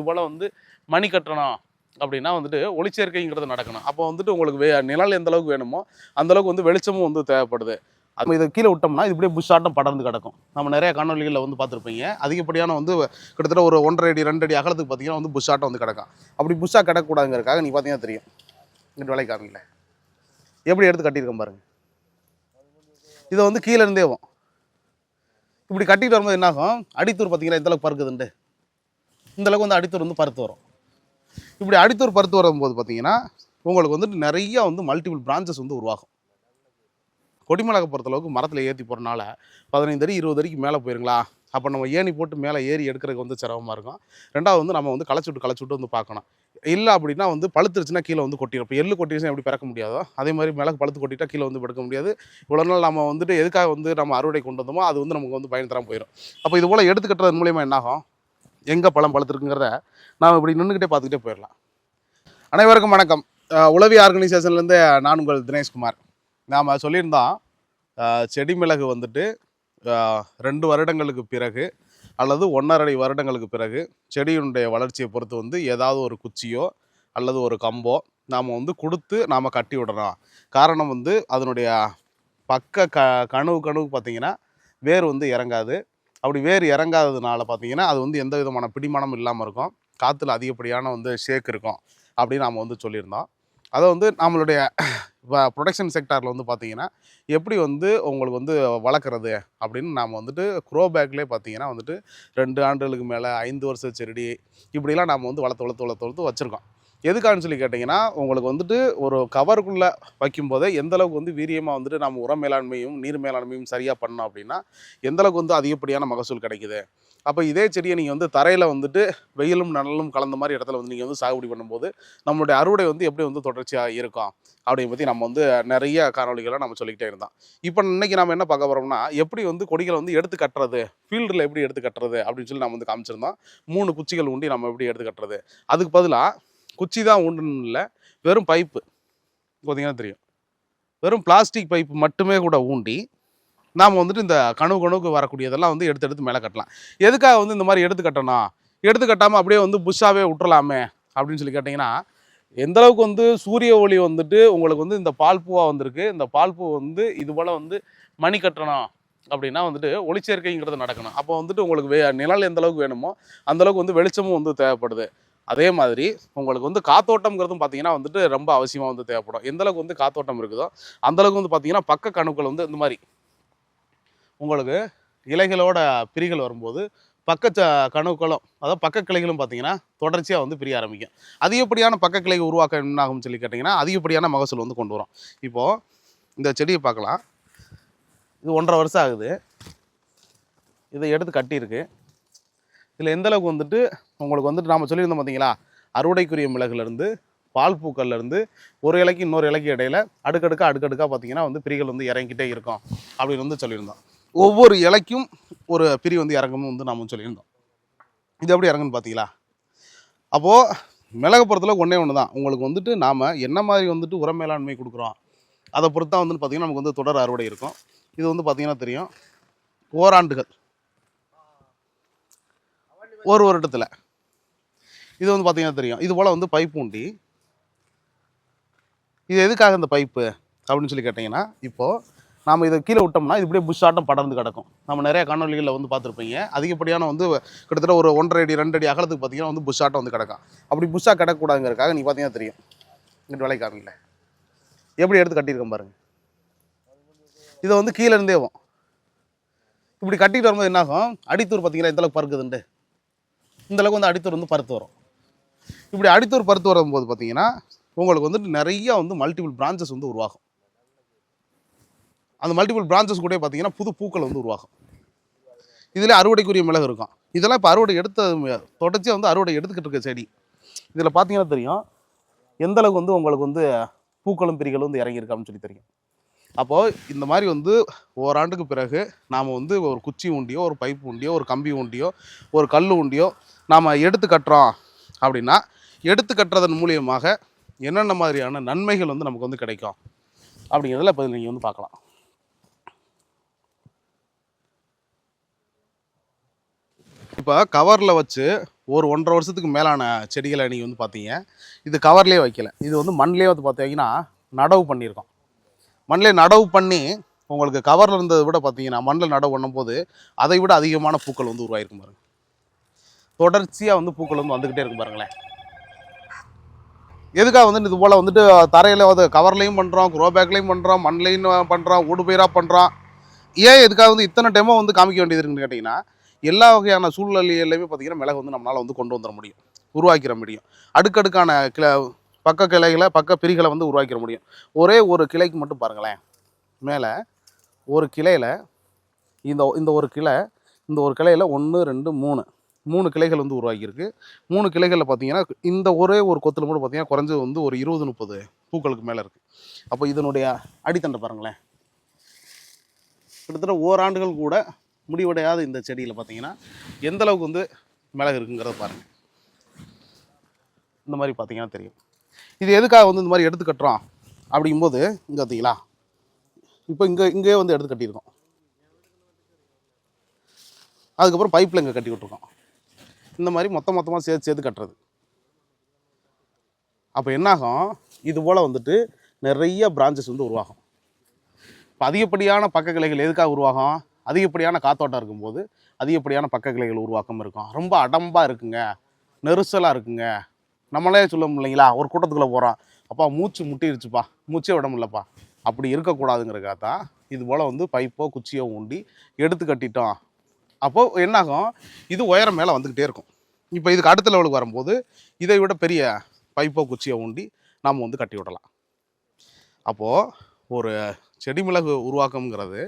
இது போல் வந்து மணி கட்டணும் அப்படின்னா வந்துட்டு ஒளிச்சேர்க்கைங்கிறது நடக்கணும். அப்போ வந்துட்டு உங்களுக்கு வே நிழல் எந்த அளவுக்கு வேணுமோ அந்த அளவுக்கு வந்து வெளிச்சமும் வந்து தேவைப்படுது. அது இதை கீழே விட்டோம்னா இது இப்படியே புஷ் ஆட்டம் படர்ந்து கிடக்கும். நம்ம நிறைய காணொலிகளில் வந்து பார்த்துருப்பீங்க. அதிகப்படியான வந்து கிட்டத்தட்ட ஒரு ஒன்றரை அடி ரெண்டு அடி அகலத்துக்கு பார்த்தீங்கன்னா வந்து புஷ் ஆட்டம் வந்து கிடக்கும். அப்படி புஷ்ஷாக கிடக்கூடாதுங்கிறதுக்காக நீ பார்த்தீங்கன்னா தெரியும். இங்கிட்டு வேலைக்காரங்கள எப்படி எடுத்து கட்டியிருக்கேன் பாருங்கள் இதை வந்து கீழே இருந்தேவும் இப்படி கட்டிட்டு வரும்போது என்னாகும் அடித்தூர் பார்த்தீங்கன்னா எந்த அளவுக்கு பறக்குதுண்டு இந்தளவுக்கு வந்து அடித்தூர் வந்து பருத்து வரும். இப்படி அடித்தூர் பருத்து வரும்போது பார்த்தீங்கன்னா உங்களுக்கு வந்துட்டு நிறைய வந்து மல்டிபிள் பிரான்ச்சஸ் வந்து உருவாகும். கொடிமிளகை பொறுத்தளவுக்கு மரத்தில் ஏற்றி போகிறனால பதினைந்து அடி இருபது அடிக்கு மேலே போயிருங்களா? அப்போ நம்ம ஏணி போட்டு மேலே ஏறி எடுக்கிறதுக்கு வந்து சிரமமாக இருக்கும். ரெண்டாவது வந்து நம்ம வந்து களைச்சி விட்டு களைச்சி விட்டு வந்து பார்க்கணும். இல்லை அப்படின்னா வந்து பழுத்துருச்சுன்னா கீழே வந்து கொட்டிடும் இப்போ எள்ளு கொட்டிடுச்சுன்னா எப்படி பிறக்க முடியாதோ? அதே மாதிரி மிளகு பழுத்து கொட்டிட்டா கீழே வந்து எடுக்க முடியாது. இவ்வளோ நாள் நம்ம வந்துட்டு எதுக்காக வந்து நம்ம அறுவடை கொண்டு வந்தோமோ அது வந்து நமக்கு வந்து பயன் தரம் போயிடும் அப்போ இது போல் எடுத்துக்கிட்டது மூலியமாக என்னாகும்? எங்கே பழம் பழுத்துருக்குங்கிறத நாம் இப்படி நின்றுக்கிட்டே பார்த்துக்கிட்டே போயிடலாம். அனைவருக்கும் வணக்கம். உளவி ஆர்கனைசேஷன்லேருந்து நான் உங்கள் தினேஷ்குமார். நாம் சொல்லியிருந்தோம் செடி மிளகு வந்துட்டு ரெண்டு வருடங்களுக்கு பிறகு அல்லது ஒன்றரை வருடங்களுக்கு பிறகு செடியினுடைய வளர்ச்சியை பொறுத்து வந்து ஏதாவது ஒரு குச்சியோ அல்லது ஒரு கம்போ நாம் வந்து கொடுத்து நாம் கட்டி விடணும் காரணம் வந்து அதனுடைய பக்க க கனவு கனவு பார்த்தீங்கன்னா வேர் வந்து இறங்காது. அப்படி வேர் இறங்காததுனால பார்த்தீங்கன்னா அது வந்து எந்த விதமான பிடிமானம் இல்லாமல் இருக்கும். காற்றுல அதிகப்படியான வந்து ஷேக் இருக்கும் அப்படின்னு நாம் வந்து சொல்லியிருந்தோம். அதை வந்து நம்மளுடைய ப்ரொடக்ஷன் செக்டாரில் வந்து பார்த்தீங்கன்னா எப்படி வந்து உங்களுக்கு வந்து வளர்க்குறது அப்படின்னு நாம் வந்துட்டு க்ரோ பேக்லேயே பார்த்தீங்கன்னா வந்துட்டு ரெண்டு ஆண்டுகளுக்கு மேலே ஐந்து வருஷ செடி இப்படிலாம் நாம் வந்து வளர்த்து வளர்த்து வளர்த்து வளர்த்து வச்சுருக்கோம். எதுக்கான்னு சொல்லி கேட்டிங்கன்னா உங்களுக்கு வந்துட்டு ஒரு கவருக்குள்ளே வைக்கும்போதே எந்தளவுக்கு வந்து வீரியமாக வந்துட்டு நம்ம உர மேலாண்மையும் நீர் மேலாண்மையும் சரியாக பண்ணோம் அப்படின்னா எந்தளவுக்கு வந்து அதிகப்படியான மகசூல் கிடைக்குது. அப்போ இதே செடியை நீங்கள் வந்து தரையில் வந்துட்டு வெயிலும் நனலும் கலந்த மாதிரி இடத்துல வந்து நீங்கள் வந்து சாகுபடி பண்ணும்போது நம்மளுடைய அறுவடை வந்து எப்படி வந்து தொடர்ச்சியாக இருக்கும்? அப்படின்னு பற்றி நம்ம வந்து நிறைய காணொலிகளை நம்ம சொல்லிக்கிட்டே இருந்தோம். இப்போ இன்னைக்கு நம்ம என்ன பார்க்க போகிறோம்னா எப்படி வந்து கொடிகளை வந்து எடுத்து கட்டுறது ஃபீல்டில் எப்படி எடுத்து கட்டுறது அப்படின்னு சொல்லி நம்ம வந்து காமிச்சிருந்தோம். மூணு குச்சிகள் உண்டி நம்ம எப்படி எடுத்து கட்டுறது. அதுக்கு பதிலாக குச்சி தான் ஊண்டணும் இல்லை வெறும் பைப்பு. பார்த்தீங்கன்னா தெரியும். வெறும் பிளாஸ்டிக் பைப்பு மட்டுமே கூட ஊண்டி நாம் வந்துட்டு இந்த கனவு கனவுக்கு வரக்கூடியதெல்லாம் வந்து எடுத்து எடுத்து மேலே கட்டலாம். எதுக்காக வந்து இந்த மாதிரி எடுத்து கட்டணும்? எடுத்து கட்டாமல் அப்படியே வந்து புஷ்ஷாகவே விட்டுறலாமே அப்படின்னு சொல்லி கேட்டிங்கன்னா எந்த அளவுக்கு வந்து சூரிய ஒளி வந்துட்டு உங்களுக்கு வந்து இந்த பால் பூவாக வந்திருக்கு இந்த பால் பூ வந்து இது போல் வந்து மணி கட்டணும் அப்படின்னா வந்துட்டு ஒளிச்சேர்க்கைங்கிறது நடக்கணும். அப்போ வந்துட்டு உங்களுக்கு வே நிழல் எந்த அளவுக்கு வேணுமோ அந்த அளவுக்கு வந்து வெளிச்சமும் வந்து தேவைப்படுது. அதே மாதிரி உங்களுக்கு வந்து காத்தோட்டம்ங்கிறதும் பார்த்தீங்கன்னா வந்துட்டு ரொம்ப அவசியமாக வந்து தேவைப்படும். எந்தளவுக்கு வந்து காத்தோட்டம் இருக்குதோ அந்த அளவுக்கு வந்து பார்த்தீங்கன்னா பக்க கணுக்கள் வந்து இந்த மாதிரி உங்களுக்கு இலைகளோட பிரிகள் வரும்போது பக்க கணுக்களும் அதாவது பக்க கிளைகளும் பார்த்தீங்கன்னா தொடர்ச்சியாக வந்து பிரிய ஆரம்பிக்கும். அதிகப்படியான பக்க கிளைகள் உருவாக்க என்ன ஆகும்னு சொல்லி கேட்டிங்கன்னா அதிகப்படியான மகசூல் வந்து கொண்டு வரும். இப்போது இந்த செடியை பார்க்கலாம். இது ஒன்றரை வருஷம் ஆகுது. இதை எடுத்து கட்டியிருக்கு. இதில் எந்தளவுக்கு வந்துட்டு உங்களுக்கு வந்துட்டு நாம் சொல்லியிருந்தோம் பார்த்தீங்களா அறுவடைக்குரிய மிளகுலேருந்து பால் பூக்கள்லேருந்து ஒரு இலைக்கு இன்னொரு இலைக்கு இடையில அடுக்கடுக்காக அடுக்கடுக்காக பார்த்தீங்கன்னா வந்து பிரிகள் வந்து இறங்கிட்டே இருக்கும் அப்படின்னு வந்து சொல்லியிருந்தோம். ஒவ்வொரு இலைக்கும் ஒரு பிரி வந்து இறங்கும்னு வந்து நாம் சொல்லியிருந்தோம். இது எப்படி இறங்குன்னு பார்த்தீங்களா அப்போது மிளகு பொறுத்தளவு ஒன்றே ஒன்று தான் உங்களுக்கு வந்துட்டு நாம் என்ன மாதிரி வந்துட்டு உரம் மேலாண்மை கொடுக்குறோம் அதை பொறுத்து தான் வந்து பார்த்திங்கன்னா நமக்கு வந்து தொடர் அறுவடை இருக்கும். இது வந்து பார்த்திங்கன்னா தெரியும். ஓராண்டுகள். ஒரு வருடத்தில். இது வந்து பார்த்தீங்கன்னா தெரியும். இது போல் வந்து பைப் உண்டி இது எதுக்காக இந்த பைப்பு? அப்படின்னு சொல்லி கேட்டிங்கன்னா இப்போது நாம் இதை கீழே விட்டோம்னா இது இப்படியே புஷ் ஆட்டம் படர்ந்து கிடக்கும். நம்ம நிறைய காணொலிகளில் வந்து பார்த்துருப்பீங்க. அதிகப்படியான வந்து கிட்டத்தட்ட ஒரு ஒன்றரை அடி ரெண்டு அடி அகலத்துக்கு பார்த்தீங்கன்னா வந்து புஷ் ஆட்டம் வந்து கிடக்கும். அப்படி புஷ்ஷாக கிடக்கூடாதுங்கிறதுக்காக நீ பார்த்தீங்கன்னா தெரியும். இங்கிட்டு வேலைக்காரங்கள எப்படி எடுத்து கட்டியிருக்கேன் பாருங்கள் இதை வந்து கீழே இருந்தேவும் இப்படி கட்டிட்டு வரும்போது என்னாகும்? அடித்தூர் பார்த்தீங்கன்னா எந்த அளவுக்கு பறக்குதுண்டு இந்தளவுக்கு வந்து அடித்தூர் வந்து பருத்து வரும். இப்படி அடித்தூர் பருத்து வரும்போது பார்த்தீங்கன்னா உங்களுக்கு வந்துட்டு நிறையா வந்து மல்டிபிள் பிரான்ச்சஸ் வந்து உருவாகும். அந்த மல்டிபிள் பிரான்ச்சஸ் கூட பார்த்தீங்கன்னா புது பூக்கள் வந்து உருவாகும். இதில் அறுவடைக்குரிய மிளகு இருக்கும். இதெல்லாம் இப்போ அறுவடை எடுத்த தொடர்ச்சியாக வந்து அறுவடை எடுத்துக்கிட்டு இருக்க செடி. இதில் பார்த்தீங்கன்னா தெரியும் எந்த அளவுக்கு வந்து உங்களுக்கு வந்து பூக்களும் பிரிகளும் வந்து இறங்கியிருக்கான்னு சொல்லி தெரியும். அப்போது இந்த மாதிரி வந்து ஓராண்டுக்கு பிறகு நாம் வந்து ஒரு குச்சி உண்டியோ ஒரு பைப் உண்டியோ ஒரு கம்பி உண்டியோ ஒரு கல் உண்டியோ நாம் எடுத்து கட்டுறோம் அப்படின்னா எடுத்து கட்டுறதன் மூலியமாக என்னென்ன மாதிரியான நன்மைகள் வந்து நமக்கு வந்து கிடைக்கும்? அப்படிங்கிறதுல இப்போ நீங்கள் வந்து பார்க்கலாம். இப்போ கவரில் வச்சு ஒரு ஒன்றரை வருஷத்துக்கு மேலான செடிகளை நீங்கள் வந்து பார்த்தீங்க. இது கவர்லேயே வைக்கல. இது வந்து மண்லேயே வந்து பார்த்தீங்கன்னா நடவு பண்ணியிருக்கோம். மண்ணிலே நடவு பண்ணி உங்களுக்கு கவரில் இருந்ததை விட பார்த்தீங்கன்னா மண்ணில் நடவு பண்ணும்போது அதை விட அதிகமான பூக்கள் வந்து உருவாயிருக்கும் பாருங்கள் தொடர்ச்சியாக வந்து பூக்கள் வந்து வந்துக்கிட்டே இருக்கும் பாருங்களேன். எதுக்காக வந்து இது போல் வந்துட்டு தரையில் வந்து கவர்லையும் பண்ணுறோம் க்ரோ பேக்லையும் பண்ணுறோம் மண்லையும் பண்ணுறோம் ஓடு பயிராக பண்ணுறோம் ஏன் எதுக்காக வந்து இத்தனை டைமோ வந்து காமிக்க வேண்டியது இருக்குன்னு கேட்டிங்கன்னா எல்லா வகையான சூழ்நிலையிலையுமே பார்த்தீங்கன்னா மிளகு வந்து நம்மளால் வந்து கொண்டு வந்துட முடியும். உருவாக்கிற முடியும். அடுக்கடுக்கான கிளை பக்க கிளைகளை பக்க பிரிகளை வந்து உருவாக்கிற முடியும். ஒரே ஒரு கிளைக்கு மட்டும் பாருங்களேன். மேலே ஒரு கிளையில் இந்த இந்த ஒரு கிளை இந்த ஒரு கிளையில் ஒன்று ரெண்டு மூணு. மூணு கிளைகள் வந்து உருவாக்கியிருக்கு மூணு கிளைகளில் பார்த்தீங்கன்னா இந்த ஒரே ஒரு கொத்தில் மட்டும் பார்த்தீங்கன்னா குறைஞ்சது வந்து ஒரு இருபது முப்பது பூக்களுக்கு மேலே இருக்குது அப்போ இதனுடைய அடித்தண்டை பாருங்களேன். கிட்டத்தட்ட ஓராண்டுகள் கூட முடிவடையாத இந்த செடியில் பார்த்தீங்கன்னா எந்த அளவுக்கு வந்து மிளகு இருக்குங்கிறத பாருங்கள் இந்த மாதிரி பார்த்தீங்கன்னா தெரியும். இது எதுக்காக வந்து இந்த மாதிரி எடுத்து கட்டுறோம்? அப்படிங்கும்போது இங்கே பார்த்தீங்களா இப்போ இங்கே இங்கேயே வந்து எடுத்து கட்டியிருக்கோம். அதுக்கப்புறம் பைப்பில் இங்கே கட்டி விட்ருக்கோம் இந்த மாதிரி மொத்த மொத்தமாக சேர்த்து சேர்த்து கட்டுறது. அப்போ என்னாகும்? இது போல் வந்துட்டு நிறைய பிரான்ச்சஸ் வந்து உருவாகும். இப்போ அதிகப்படியான பக்க கிளைகள் எதுக்காக உருவாகும்? அதிகப்படியான காத்தோட்டம் இருக்கும்போது அதிகப்படியான பக்க கிளைகள் உருவாக்கம் இருக்கும். ரொம்ப அடம்பாக இருக்குங்க. நெரிசலாக இருக்குங்க. நம்மளே சொல்ல முடியலைங்களா ஒரு கூட்டத்துக்குள்ளே போகிறோம் அப்பா மூச்சு முட்டிருச்சுப்பா. மூச்சே விட முடியலப்பா. அப்படி இருக்கக்கூடாதுங்கிறக்காக தான் இது போல் வந்து பைப்போ குச்சியோ ஊண்டி எடுத்து கட்டிட்டோம். அப்போது என்னாகும்? இது உயரம் மேலே வந்துக்கிட்டே இருக்கும். இப்போ இதுக்கு அடுத்த லெவலுக்கு வரும்போது இதை விட பெரிய பைப்போ குச்சியை ஊண்டி நாம் வந்து கட்டி விடலாம். அப்போது ஒரு செடி மிளகு உருவாக்கம்ங்கிறது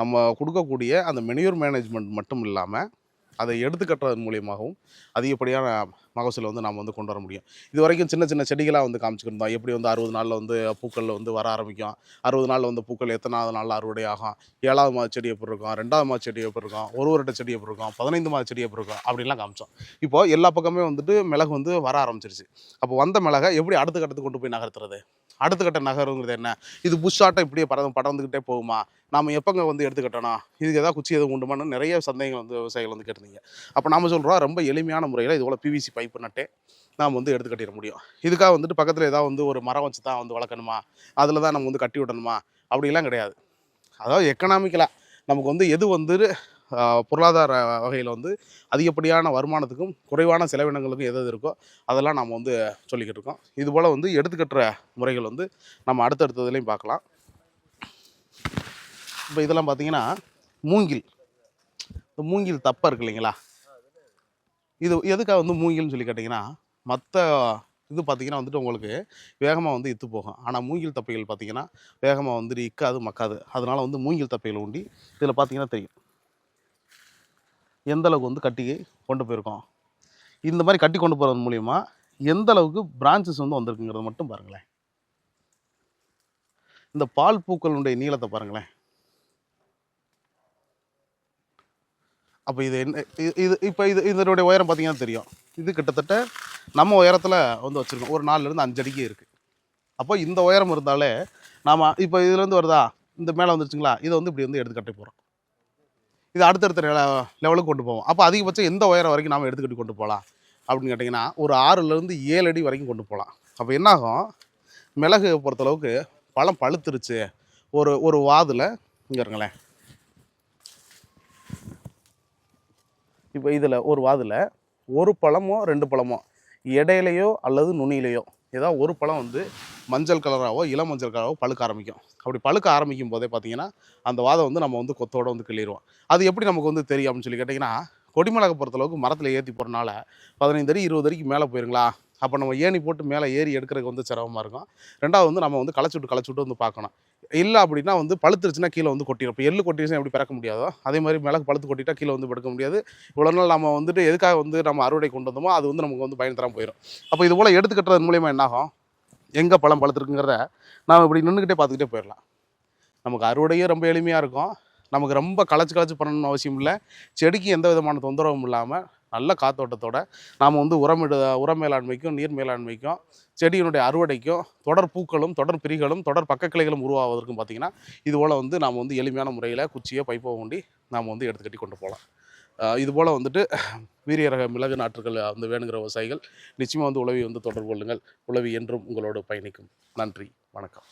நம்ம கொடுக்கக்கூடிய அந்த மெனியூர் மேனேஜ்மெண்ட் மட்டும் இல்லாமல் அதை எடுத்து கட்டுறதன் மூலியமாகவும் அதிகப்படியான மகசூலை வந்து நாம் வந்து கொண்டு வர முடியும். இது வரைக்கும் சின்ன சின்ன செடிகளாக வந்து காமிச்சிருந்தோம் எப்படி வந்து அறுபது நாளில் வந்து பூக்கள் வந்து வர ஆரம்பிக்கும். அறுபது நாளில் வந்து பூக்கள் எத்தனாவது நாளில் அறுவடை ஆகும். ஏழாவது மாத செடி எப்படி இருக்கும்? ரெண்டாவது மாத செடி எப்படி இருக்கும்? ஒரு வருட செடி எப்படி இருக்கும்? பதினைந்து மாத செடி எப்படி இருக்கும்? அப்படின்லாம் காமிச்சோம். இப்போது எல்லா பக்கமே வந்துட்டு மிளகு வந்து வர ஆரம்பிச்சிருச்சு. அப்போ வந்த மிளகை எப்படி அடுத்த கட்டத்துக்கு கொண்டு போய் நகர்த்துறது? அடுத்த கட்ட நகருங்கிறது என்ன? இது புஷ்ஷாட்டம் இப்படியே பறந்து படர்ந்துக்கிட்டே போகுமா? நாம் எப்போங்க வந்து எடுத்துக்கிட்டோம் இதுக்கு எதாவது குச்சி எதுவும் உண்டுமான்னு நிறைய சந்தேகங்கள் வந்து விவசாயிகள் வந்து கேட்டிருந்தீங்க. அப்போ நாம் சொல்கிறோம் ரொம்ப எளிமையான முறையில் இதுபோல் பிவிசி பைப்பு நட்டே நாம் வந்து எடுத்து கட்டிட முடியும். இதுக்காக வந்துட்டு பக்கத்தில் ஏதாவது வந்து ஒரு மரம் வச்சு தான் வந்து வளர்க்கணுமா? அதில் தான் நம்ம வந்து கட்டி விடணுமா? அப்படிலாம் கிடையாது. அதாவது எக்கனாமிக்கலாக நமக்கு வந்து எது வந்து பொருளாதார வகையில் வந்து அதிகப்படியான வருமானத்துக்கும் குறைவான செலவினங்களுக்கும் எது எது இருக்கோ அதெல்லாம் நம்ம வந்து சொல்லிக்கிட்டு இருக்கோம். இதுபோல் வந்து எடுத்துக்கட்டுற முறைகள் வந்து நம்ம அடுத்தடுத்ததுலேயும் பார்க்கலாம். இப்போ இதெல்லாம் பார்த்தீங்கன்னா மூங்கில். இந்த மூங்கில் தப்பாக இருக்கு இல்லைங்களா? இது எதுக்காக வந்து மூங்கில்னு சொல்லி கேட்டிங்கன்னா மற்ற இது பார்த்தீங்கன்னா வந்துட்டு உங்களுக்கு வேகமாக வந்து இத்து போகும். ஆனால் மூங்கில் தப்பைகள் பார்த்தீங்கன்னா வேகமாக வந்துட்டு இக்காது மக்காது. அதனால் வந்து மூங்கில் தப்பைகள் உண்டி இதில் பார்த்தீங்கன்னா தெரியும். எந்த அளவுக்கு வந்து கட்டி கொண்டு போயிருக்கோம். இந்த மாதிரி கட்டி கொண்டு போகிறது மூலிமா எந்த அளவுக்கு பிரான்ச்சஸ் வந்து வந்திருக்குங்கிறத மட்டும் பாருங்களேன். இந்த பால் பூக்களுடைய நீளத்தை பாருங்களேன். அப்போ இது என்ன இது இப்போ இது இதனுடைய உயரம் பார்த்தீங்கன்னா தெரியும். இது கிட்டத்தட்ட நம்ம உயரத்தில் வந்து வச்சுருக்கோம். ஒரு நாலுலேருந்து அஞ்சு அடிக்கு இருக்குது அப்போ இந்த உயரம் இருந்தாலே நாம் இப்போ இதுலேருந்து வருதா? இந்த மேலே வந்துருச்சுங்களா? இதை வந்து இப்படி வந்து எடுத்து கட்டி போகிறோம் இது அடுத்தடுத்த லெவலுக்கு கொண்டு போவோம். அப்போ அதிகபட்சம் எந்த உயரம் வரைக்கும் நாம் எடுத்துக்கிட்டு கொண்டு போகலாம்? அப்படின்னு கேட்டிங்கன்னா ஒரு ஆறுலேருந்து ஏழு அடி வரைக்கும் கொண்டு போகலாம். அப்போ என்னாகும் மிளகு பொறுத்தளவுக்கு பழம் பழுத்துருச்சு. ஒரு ஒரு வாதில் இங்கே இருங்களேன் இப்போ இதில் ஒரு வாதில் ஒரு பழமோ ரெண்டு பழமோ இடையிலையோ அல்லது நுனியிலையோ. ஏதாவது ஒரு பழம் வந்து மஞ்சள் கலராகவோ இளம் மஞ்சள் கலராகவோ பழுக்க ஆரம்பிக்கும். அப்படி பழுக்க ஆரம்பிக்கும் போதே பார்த்தீங்கன்னா அந்த வாதம் வந்து நம்ம வந்து கொத்தோட வந்து கிள்ளிடுவோம் அது எப்படி நமக்கு வந்து தெரியும் அப்படின்னு சொல்லி கேட்டிங்கன்னா கொடிமிளகை பொறுத்தளவுக்கு மரத்தில் ஏற்றி போகிறனால பதினைந்து அடி இருபது அடிக்கு மேலே போயிருங்களா? அப்போ நம்ம ஏணி போட்டு மேலே ஏறி எடுக்கிறதுக்கு வந்து சிரமமாக இருக்கும். ரெண்டாவது வந்து நம்ம வந்து களைச்சி விட்டு களைச்சி விட்டு வந்து பார்க்கணும். இல்லை அப்படின்னா வந்து பழுத்துருச்சுன்னா கீழே வந்து கொட்டிடும் இப்போ எள்ளு கொட்டிருச்சுன்னா எப்படி பிறக்க முடியாதோ? அதே மாதிரி மிளகு பழுத்து கொட்டிட்டா கீழே வந்து படுக்க முடியாது. இவ்வளோ நாள் நம்ம வந்துட்டு எதுக்காக வந்து நம்ம அறுவடை கொண்டு வந்தோமோ அது வந்து நமக்கு வந்து பயன் தராமல் போயிடும் அப்போ இது போல் எடுத்துக்கட்டுறது மூலியமா என்னாகும் எங்கே பழம் பழுத்துருக்குங்கிறத நாம் இப்படி நின்றுக்கிட்டே பார்த்துக்கிட்டே போயிடலாம். நமக்கு அறுவடையும் ரொம்ப எளிமையாக இருக்கும். நமக்கு ரொம்ப களைச்சு களைச்சு பண்ணணும்னு அவசியம் இல்லை. செடிக்கு எந்த விதமான தொந்தரவும் இல்லாமல் நல்ல காத்தோட்டத்தோட நாம் வந்து உரமிட உர மேலாண்மைக்கும் நீர் மேலாண்மைக்கும் செடியினுடைய அறுவடைக்கும் தொடர் பூக்களும் தொடர் பிரிகளும் தொடர் பக்கக்கிளைகளும் உருவாவதற்கும் பார்த்திங்கன்னா இதுபோல் வந்து நாம் வந்து எளிமையான முறையில் குச்சியை பைப்போ ஊண்டி நாம் வந்து எடுத்துக்கட்டி கொண்டு போகலாம் இதுபோல் வந்துட்டு வீரிய ரக மிளகு நாற்றுகள் வந்து வேணுங்கிற விவசாயிகள் நிச்சயமாக வந்து உழவி வந்து தொடர்பு கொள்ளுங்கள். உழவி என்றும் உங்களோடு பயணிக்கும். நன்றி. வணக்கம்.